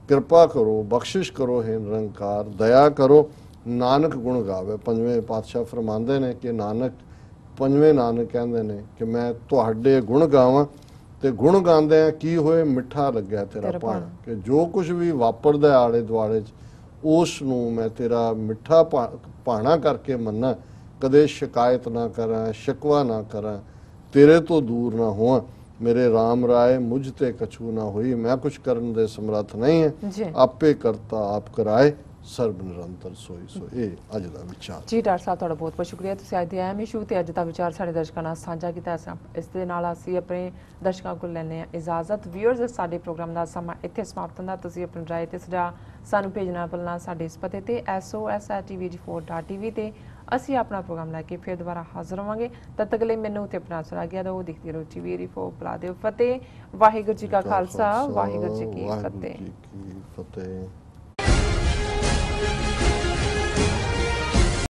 ਕਿਰਪਾ ਕਰੋ ਬਖਸ਼ਿਸ਼ ਕਰੋ ਹੈ ਨਿਰੰਕਾਰ। ਦਇਆ ਕਰੋ ਨਾਨਕ ਗੁਣ ਗਾਵੇ। ਪੰਜਵੇਂ ਪਾਤਸ਼ਾਹ ਫਰਮਾਉਂਦੇ ਨੇ ਕਿ ਨਾਨਕ ਪੰਜਵੇਂ ਨਾਨਕ ਕਹਿੰਦੇ ਨੇ ਕਿ ਮੈਂ ਤੁਹਾਡੇ ਗੁਣ ਗਾਵਾਂ ਤੇ ਗੁਣ ਗਾਉਂਦੇ ਆ ਕੀ ਹੋਏ ਮਿੱਠਾ ਲੱਗਿਆ ਤੇਰਾ ਪਾਣ। ਕਿ ਜੋ ਕੁਝ ਵੀ ਵਾਪਰਦਾ ਆਲੇ ਦੁਆਲੇ ਚ ਉਸ ਨੂੰ ਮੈਂ ਤੇਰਾ ਮਿੱਠਾ ਪਾ- ਭਾਣਾ ਕਰਕੇ ਮੰਨਾਂ। ਕਦੇ ਸ਼ਿਕਾਇਤ ਨਾ ਕਰਾਂ ਸ਼ਿਕਵਾ ਨਾ ਕਰਾਂ ਤੇਰੇ ਤੋਂ ਦੂਰ ਨਾ ਹੋਵਾਂ। ਮੇਰੇ RAM ਰਾਏ ਮੁਝ ਤੇ ਕਛੂ ਨਾ ਹੋਈ। ਮੈਂ ਕੁਝ ਕਰਨ ਦੇ ਸਮਰੱਥ ਨਹੀਂ ਹੈ। ਆਪੇ ਕਰਤਾ ਆਪ ਕਰਾਏ। ਸਰਬ ਨਿਰੰਤਰ ਸੋਈ ਸੋ ਇਹ ਅੱਜ ਦਾ ਵਿਚਾਰ ਜੀ ਡਾਕਟਰ ਸਾਹਿਬ ਤੁਹਾਡਾ ਬਹੁਤ ਬਹੁਤ ਸ਼ੁਕਰੀਆ। ਤੁਸੀਂ ਅੱਜ ਦੇ ਅਹਿਮ ਇਸ਼ੂ ਤੇ ਅੱਜ ਦਾ ਵਿਚਾਰ ਸਾਡੇ ਦਰਸ਼ਕਾਂ ਨਾਲ ਸਾਂਝਾ ਕੀਤਾ ਇਸ ਇਸ ਦੇ ਨਾਲ ਅਸੀਂ ਆਪਣੇ ਦਰਸ਼ਕਾਂ ਕੋਲ ਲੈਣੇ ਆ ਇਜਾਜ਼ਤ। ਵਿਊਅਰਸ ਸਾਡੇ ਪ੍ਰੋਗਰਾਮ ਦਾ ਸਮਾਂ ਇੱਥੇ ਸਮਾਪਤ ਹੁੰਦਾ। ਤੁਸੀਂ ਆਪਣੀ ਰਾਏ ਤੇ ਸੁਝਾਅ ਸਾਨੂੰ ਭੇਜਣਾ ਭੁੱਲਣਾ ਸਾਡੇ ਇਸ ਪਤੇ ਤੇ sos@tv4.tv ਤੇ ਅਸੀਂ ਆਪਣਾ ਪ੍ਰੋਗਰਾਮ ਲੈ ਕੇ ਫਿਰ ਦੁਬਾਰਾ ਹਾਜ਼ਰ ਹੋਵਾਂਗੇ। ਤਦ ਤੱਕ ਲਈ ਮੈਨੂੰ ਤੇ ਆਪਣਾ ਸੁਣਾ ਗਿਆ ਦੋ ਦਿਖਦੀ ਰਹੋ ਟੀਵੀ ਫੋ ਬੁਲਾ ਦਿਓ ਫਤਿਹ। ਵਾਹਿਗੁਰੂ ਜੀ ਕਾ ਖਾਲਸਾ ਵਾਹਿਗੁਰੂ ਜੀ ਕੀ ਫਤਿਹ। Bye.